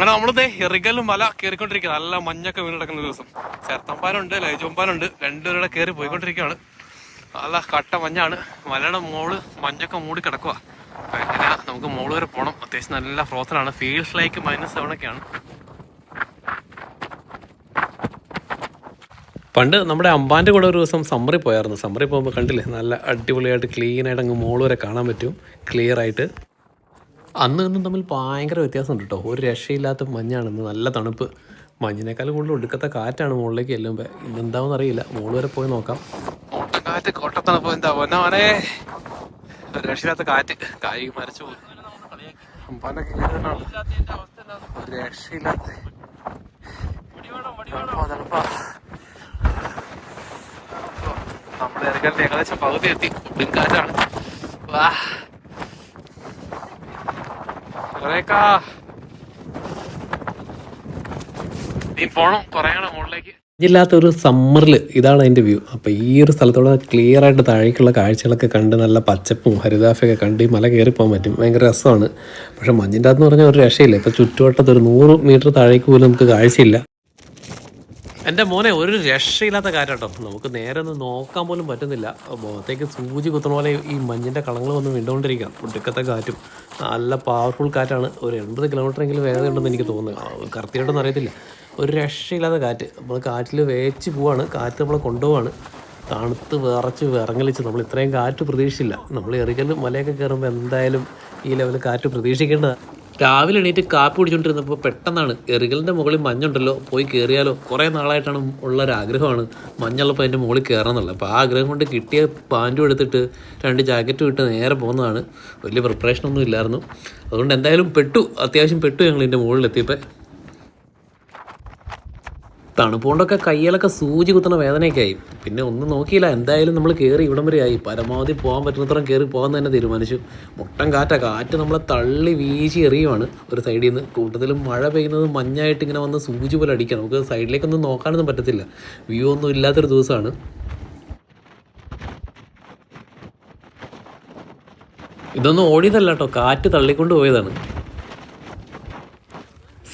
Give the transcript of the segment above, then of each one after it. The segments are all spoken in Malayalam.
അങ്ങനെ നമ്മളിത് എറികലും മല കയറിക്കൊണ്ടിരിക്കുക നല്ല മഞ്ഞൊക്കെ വീണ് കിടക്കുന്ന ദിവസം. ചേർത്തമ്പാനുണ്ട് ലൈജോമ്പാനുണ്ട് രണ്ടുപേരുടെ കയറി പോയിക്കൊണ്ടിരിക്കുകയാണ്. നല്ല കട്ട മഞ്ഞാണ്. മലയുടെ മോൾ മഞ്ഞൊക്കെ മൂടി കിടക്കുക അങ്ങനെ നമുക്ക് മോൾ വരെ പോകണം അത്യാവശ്യം നല്ല ഫ്രോസനാണ് ഫീൽസ് ലൈക്ക് മൈനസ് സെവൻ ഒക്കെയാണ്. പണ്ട് നമ്മുടെ അമ്പാന്റെ കൂടെ ഒരു ദിവസം സമ്മറി പോയായിരുന്നു. സമ്മറി പോകുമ്പോൾ കണ്ടില്ലേ? നല്ല അടിപൊളിയായിട്ട് ക്ലീനായിട്ട് അങ്ങ് മോൾ വരെ കാണാൻ പറ്റും. ക്ലിയർ ആയിട്ട്. അന്ന് ഇന്നും തമ്മിൽ ഭയങ്കര വ്യത്യാസമുണ്ട് കേട്ടോ ഒരു രക്ഷയില്ലാത്ത മഞ്ഞാണെന്ന് നല്ല തണുപ്പ്. മഞ്ഞിനേക്കാൾ കൂടുതൽ ഒടുക്കത്തെ കാറ്റാണ് മുകളിലേക്ക് ചെല്ലുമ്പോൾ ഇന്നെന്താവെന്ന് അറിയില്ല. മുകളിൽ വരെ പോയി നോക്കാം. കോട്ടത്തണുപ്പ്. നമ്മുടെ ഇറങ്ങലിന്റെ ഏകദേശം പകുതി എത്തി. കൊടുങ്കാറ്റാണ്. വാ. കൊറേക്കാ ഇല്ലാത്ത ഒരു സമ്മറിൽ ഇതാണ് അതിന്റെ വ്യൂ അപ്പോൾ ഈ ഒരു സ്ഥലത്തോടെ ക്ലിയർ ആയിട്ട് താഴേക്കുള്ള കാഴ്ചകളൊക്കെ കണ്ട് നല്ല പച്ചപ്പും ഹരിതാഫയൊക്കെ കണ്ട് ഈ മല കയറി പോകാൻ പറ്റും. ഭയങ്കര രസമാണ്. പക്ഷേ മഞ്ഞിന്റെ അകത്ത് എന്ന് പറഞ്ഞാൽ ഒരു രക്ഷയില്ല. ഇപ്പോൾ ചുറ്റുവട്ടത്ത് ഒരു നൂറ് മീറ്റർ താഴേക്ക് പോലും നമുക്ക് കാഴ്ചയില്ല. എന്റെ മോനെ ഒരു രക്ഷയില്ലാത്ത കാറ്റാട്ടോ നമുക്ക് നേരെ ഒന്ന് നോക്കാൻ പോലും പറ്റുന്നില്ല. മുഖത്തേക്ക് സൂചി കുത്തുന്ന പോലെ ഈ മഞ്ഞിന്റെ കളങ്ങൾ വന്ന് വീണ്ടുകൊണ്ടിരിക്കുകയാണ് ഒടുക്കത്തെ കാറ്റും. നല്ല പവർഫുൾ കാറ്റാണ്. ഒരു എൺപത് കിലോമീറ്റർ എങ്കിലും വേഗത ഉണ്ടെന്ന് എനിക്ക് തോന്നുന്നു. കറക്റ്റായിട്ടൊന്നും അറിയത്തില്ല. ഒരു രക്ഷയില്ലാത്ത കാറ്റ്. നമ്മൾ കാറ്റിൽ വേച്ച് പോവാണ്. കാറ്റ് നമ്മളെ കൊണ്ടുപോവാണ്. തണുത്ത് വിറച്ച് വിറങ്ങലിച്ച് നമ്മൾ ഇത്രയും കാറ്റ് പ്രതീക്ഷിച്ചില്ല. നമ്മൾ എറികൽ മലയൊക്കെ കയറുമ്പോൾ എന്തായാലും ഈ ലെവലിൽ കാറ്റ് പ്രതീക്ഷിക്കേണ്ടതാണ്. രാവിലെ എണീറ്റ് കാപ്പി കുടിച്ചുകൊണ്ടിരുന്നപ്പോൾ പെട്ടെന്നാണ് എറികലിന്റെ മുകളിൽ മഞ്ഞുണ്ടല്ലോ പോയി കയറിയാലോ കുറേ നാളായിട്ടാണ് ഉള്ള ഒരു മഞ്ഞുള്ളപ്പോൾ അതിന്റെ മുകളിൽ കയറണം എന്നുള്ളത് അപ്പോൾ ആ ആഗ്രഹം കൊണ്ട് കിട്ടിയ പാന്റും എടുത്തിട്ട് രണ്ട് ജാക്കറ്റും ഇട്ട് നേരെ പോകുന്നതാണ്. വലിയ പ്രിപ്പറേഷനൊന്നും ഇല്ലായിരുന്നു. അതുകൊണ്ട് എന്തായാലും പെട്ടു. അത്യാവശ്യം പെട്ടു ഞങ്ങൾ ഇതിന്റെ മുകളിലെത്തിയപ്പോൾ തണുപ്പുകൊണ്ടൊക്കെ കയ്യിലൊക്കെ സൂചി കുത്തുന്ന വേദനയൊക്കെ ആയി. പിന്നെ ഒന്നും നോക്കിയില്ല എന്തായാലും നമ്മൾ കയറി ഇവിടം വരെ ആയി. പരമാവധി പോകാൻ പറ്റുന്നത്രയും കയറി പോകാൻ തന്നെ തീരുമാനിച്ചു. മുട്ടൻ കാറ്റാ കാറ്റ് നമ്മളെ തള്ളി വീശി എറിയുവാണ് ഒരു സൈഡിൽ നിന്ന് കൂട്ടത്തിലും മഴ പെയ്യുന്നത് മഞ്ഞായിട്ട് ഇങ്ങനെ വന്ന് സൂചി പോലെ അടിക്കുക. നമുക്ക് സൈഡിലേക്കൊന്നും നോക്കാനൊന്നും പറ്റത്തില്ല. വ്യൂ ഒന്നും ഇല്ലാത്തൊരു ദിവസമാണ്. ഇതൊന്നും ഓടിയതല്ല കേട്ടോ. കാറ്റ് തള്ളിക്കൊണ്ട് പോയതാണ്.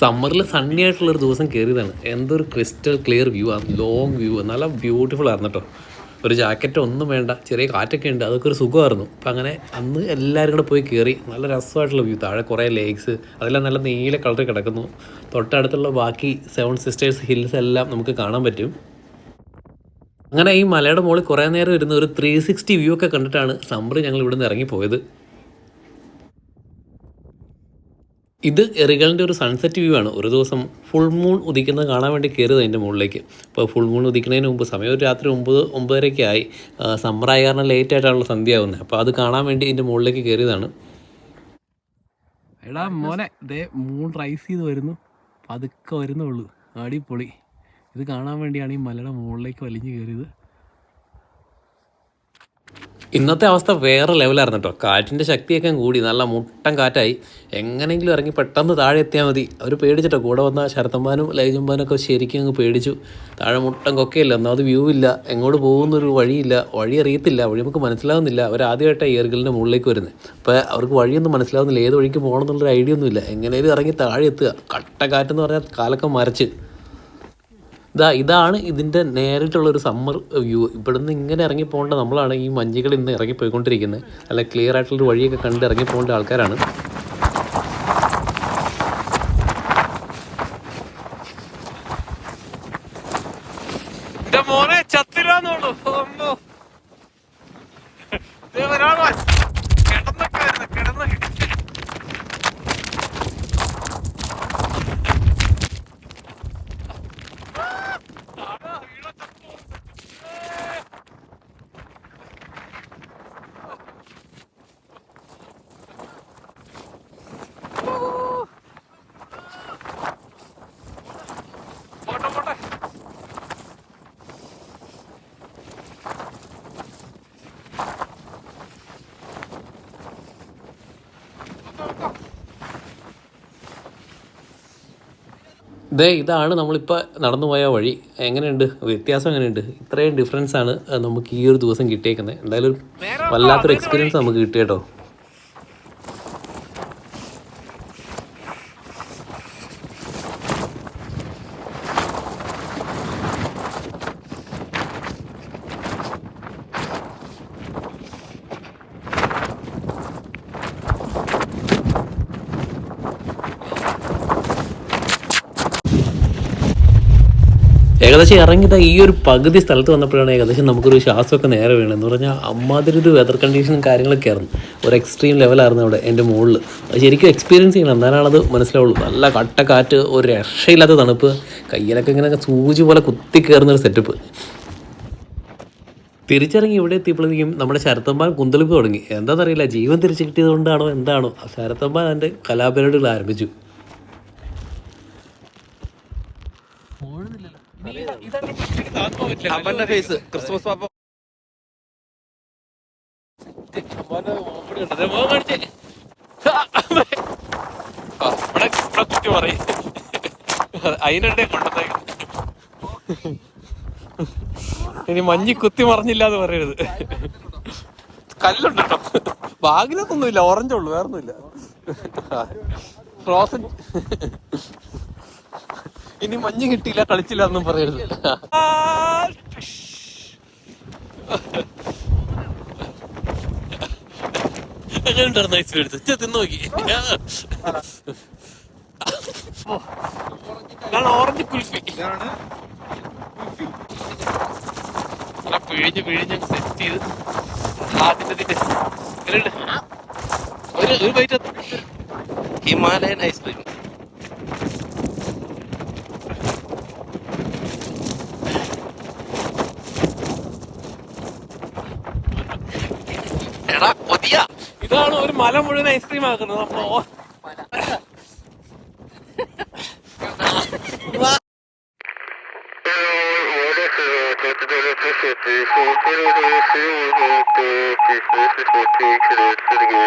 സമ്മറിൽ സണ്ണി ആയിട്ടുള്ളൊരു ദിവസം കയറിയതാണ് എന്തൊരു ക്രിസ്റ്റൽ ക്ലിയർ വ്യൂ ആണ് ലോങ് വ്യൂ നല്ല ബ്യൂട്ടിഫുൾ ആയിരുന്നു കേട്ടോ ഒരു ജാക്കറ്റ് ഒന്നും വേണ്ട. ചെറിയ കാറ്റൊക്കെ ഉണ്ട്. അതൊക്കെ ഒരു സുഖമായിരുന്നു. അപ്പം അങ്ങനെ അന്ന് എല്ലാവരും കൂടെ പോയി കയറി നല്ല രസമായിട്ടുള്ള വ്യൂ താഴെ കുറേ ലേക്സ് അതെല്ലാം നല്ല നീല കളറിൽ കിടക്കുന്നു. തൊട്ടടുത്തുള്ള ബാക്കി സെവൻ സിസ്റ്റേഴ്സ് ഹിൽസ് എല്ലാം നമുക്ക് കാണാൻ പറ്റും. അങ്ങനെ ഈ മലയുടെ മുകളിൽ കുറേ നേരം ഇരുന്ന് ഒരു ത്രീ സിക്സ്റ്റി വ്യൂ ഒക്കെ കണ്ടിട്ടാണ് സമ്മർ ഞങ്ങൾ ഇവിടുന്ന് ഇറങ്ങിപ്പോയത്. ഇത് എറികളിന്റെ ഒരു സൺസെറ്റ് വ്യൂ ആണ്. ഒരു ദിവസം ഫുൾ മൂൺ ഉദിക്കുന്നത് കാണാൻ വേണ്ടി കയറിയത് അതിന്റെ മുകളിലേക്ക്. അപ്പോൾ ഫുൾ മൂൺ ഉദിക്കുന്നതിന് മുമ്പ് സമയം ഒരു രാത്രി ഒമ്പത് ഒമ്പതരയ്ക്ക് ആയി. സമ്മർ ആയ കാരണം ലേറ്റ് ആയിട്ടാണല്ലോ സന്ധ്യ ആവുന്നത് അപ്പോൾ അത് കാണാൻ വേണ്ടി ഇതിന്റെ മുകളിലേക്ക് കയറിയതാണ്. എടാ മോനെ ദേ മൂൺ റൈസ് ചെയ്ത് വരുന്നു. പതുക്കെ വരുന്നുള്ളൂ അടിപൊളി. ഇത് കാണാൻ വേണ്ടിയാണ് ഈ മലയുടെ മുകളിലേക്ക് വലിഞ്ഞു കയറിയത്. ഇന്നത്തെ അവസ്ഥ വേറെ ലെവലായിരുന്നു കേട്ടോ കാറ്റിന്റെ ശക്തിയൊക്കെ കൂടി നല്ല മുട്ടം കാറ്റായി. എങ്ങനെയെങ്കിലും ഇറങ്ങി പെട്ടെന്ന് താഴെ എത്തിയാൽ മതി. അവർ പേടിച്ചിട്ടോ. കൂടെ വന്ന ശരത്തമ്പാനും ലൈജമ്പാനും ഒക്കെ ശരിക്കും അങ്ങ് പേടിച്ചു. താഴെ മുട്ടം കൊക്കയില്ല. ഒന്നാമത് വ്യൂ ഇല്ല. എങ്ങോട്ട് പോകുന്നൊരു വഴിയില്ല. വഴി അറിയത്തില്ല. വഴി നമുക്ക് മനസ്സിലാവുന്നില്ല. അവർ ആദ്യമായിട്ടാണ് ഏറുകളിന്റെ മുകളിലേക്ക് വരുന്നത് അപ്പോൾ അവർക്ക് വഴിയൊന്നും മനസ്സിലാവുന്നില്ല. ഏത് വഴിക്ക് പോകണം എന്നുള്ളൊരു ഐഡിയ ഒന്നുമില്ല. എങ്ങനെയും ഇറങ്ങി താഴെ എത്തുക. കട്ട കാറ്റെന്ന് പറഞ്ഞാൽ കാലൊക്കെ മരച്ച് ഇതാ ഇതാണ് ഇതിന്റെ നേരിട്ടുള്ളൊരു സമ്മർ വ്യൂ ഇവിടുന്ന് ഇങ്ങനെ ഇറങ്ങി പോകേണ്ട നമ്മളാണ് ഈ മഞ്ഞുകൾ ഇന്ന് ഇറങ്ങിപ്പോയിക്കൊണ്ടിരിക്കുന്നത്. നല്ല ക്ലിയർ ആയിട്ടുള്ളൊരു വഴിയൊക്കെ കണ്ട് ഇറങ്ങി പോകേണ്ട ആൾക്കാരാണ്. മോനെ ചത്തിരാന്നോളൂ ഒന്നോ കിടന്നൊക്കെ കിടന്നൊക്കെ പോട്ടെ പോട്ടെ ദേ ഇതാണ് നമ്മളിപ്പോൾ നടന്നു പോയ വഴി. എങ്ങനെയുണ്ട്? വ്യത്യാസം എങ്ങനെയുണ്ട്? ഇത്രയും ഡിഫറൻസ് ആണ് നമുക്ക് ഈ ഒരു ദിവസം കിട്ടിയേക്കുന്നത് എന്തായാലും ഒരു വല്ലാത്തൊരു എക്സ്പീരിയൻസ് നമുക്ക് കിട്ടിയേട്ടോ ഏകദേശം ഇറങ്ങിയത് ഈ ഒരു പകുതി സ്ഥലത്ത് വന്നപ്പോഴാണ് ഏകദേശം നമുക്കൊരു ശ്വാസമൊക്കെ നേരെ വീണെന്ന് പറഞ്ഞാൽ അമ്മാതിരി ഒരു വെതർ കണ്ടീഷനും കാര്യങ്ങളൊക്കെ ആയിരുന്നു. ഒരു എക്സ്ട്രീം ലെവലായിരുന്നു അവിടെ എന്റെ മുകളിൽ അത് ശരിക്കും എക്സ്പീരിയൻസ് ചെയ്യണം. എന്നാലാണത് മനസ്സിലാവുള്ളൂ. നല്ല കട്ട കാറ്റ് ഒരു രക്ഷയില്ലാത്ത തണുപ്പ് കയ്യിലൊക്കെ ഇങ്ങനെ സൂചി പോലെ കുത്തി കയറുന്ന ഒരു സെറ്റപ്പ് തിരിച്ചിറങ്ങി ഇവിടെ എത്തിയപ്പോഴേക്കും നമ്മുടെ ശരത്തമ്പാൻ കുന്തളിപ്പ് തുടങ്ങി. എന്താണെന്നറിയില്ല ജീവൻ തിരിച്ചു കിട്ടിയത് കൊണ്ടാണോ എന്താണോ ശരത്തമ്പാൻ എന്റെ കലാപരിപാടികൾ ആരംഭിച്ചു. അവന്റെ ഫേസ് ക്രിസ്മസ് പാപ്പ. ഇനി മഞ്ഞി കുത്തി മറിഞ്ഞില്ല എന്ന് പറയരുത്. കല്ലുണ്ട് കേട്ടോ. ബാഗിലൊന്നുമില്ല ഓറഞ്ച് ഉള്ളു വേറൊന്നുമില്ല. ഫ്രോസൺ ഇനി മഞ്ഞ് കിട്ടിയില്ല കളിച്ചില്ല എന്നും പറയരുത്. നോക്കി. ഓറഞ്ച് സെറ്റ് ഒരു ഹിമാലയൻ ഐസ്ക്രീം എടാ കൊതിയ ഇതാണ് ഒരു മല മുഴുവൻ ഐസ്ക്രീം ആക്കുന്നത് അപ്പോ Thank you.